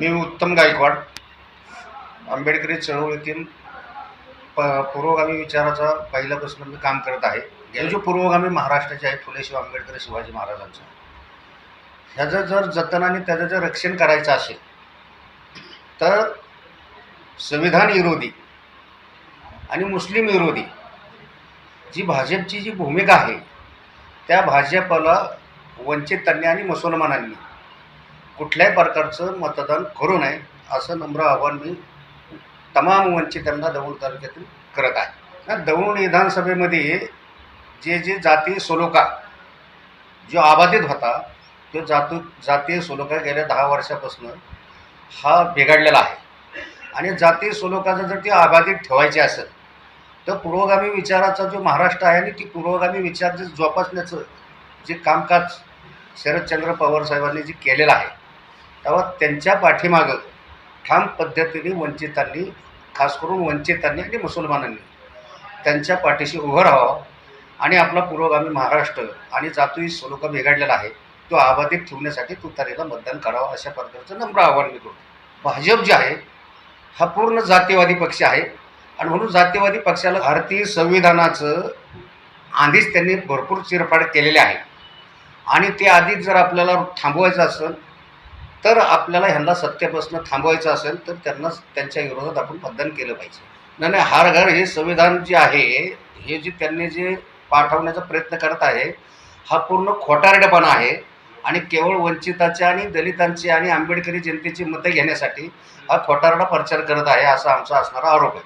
मी उत्तम गायकवाड. आंबेडकरी चळवळीतील प पूर्वगामी विचाराचा पहिल्यापासून मी काम करत आहे. हे जो पूर्वगामी महाराष्ट्राचे आहे फुले शिव आंबेडकर शिवाजी महाराजांचा. ह्याचं जर जतन आणि त्याचं जर रक्षण करायचं असेल तर संविधान विरोधी आणि मुस्लिम विरोधी जी भाजपची जी भूमिका आहे त्या भाजपला वंचितांनी आणि मुसलमानांनी कुठल्याही प्रकारचं मतदान करू नये असं नम्र आव्हान मी तमाम वंचितांना दौंड तालुक्यातून करत आहे. दौंड विधानसभेमध्ये जे जे जाती सोलोका जो अबाधित होता तो जातू जातीय सोलोका गेल्या दहा वर्षापासून हा बिघडलेला आहे. आणि जातीय सोलोकाचं जर ती अबाधित ठेवायची असेल तर पुरोगामी विचाराचा जो महाराष्ट्र आहे आणि ती पुरोगामी विचार जे जोपासण्याचं जे कामकाज शरदचंद्र पवार साहेबांनी जे केलेलं आहे तेव्हा त्यांच्या पाठीमागं ठाम पद्धतीने वंचितांनी खास करून वंचितांनी आणि मुसलमानांनी त्यांच्या पाठीशी उभं राहावं आणि आपला पुरोगामी महाराष्ट्र आणि जातोई सोलोका बिघडलेला आहे तो अबाधित ठेवण्यासाठी तुतारीला मतदान करावं अशा प्रकारचं नम्र आव्हान मी करतो. भाजप जे आहे हा पूर्ण जातीवादी पक्ष आहे आणि म्हणून जातीवादी पक्षाला भारतीय संविधानाचं आधीच त्यांनी भरपूर चिरफाड केलेले आहे. आणि ते आधीच जर आपल्याला थांबवायचं असेल तर आपल्याला ह्यांना सत्तेपासून थांबवायचं असेल तर त्यांना त्यांच्या विरोधात आपण मतदान केलं पाहिजे. नाही नाही हार घर हे संविधान जे आहे हे जे त्यांनी जे पाठवण्याचा प्रयत्न करत आहे हा पूर्ण खोटारडेपणा आहे. आणि केवळ वंचिताच्या आणि दलितांची आणि आंबेडकरी जनतेची मतं घेण्यासाठी हा खोटारडा प्रचार करत आहे असा आमचा असणारा आरोप आहे.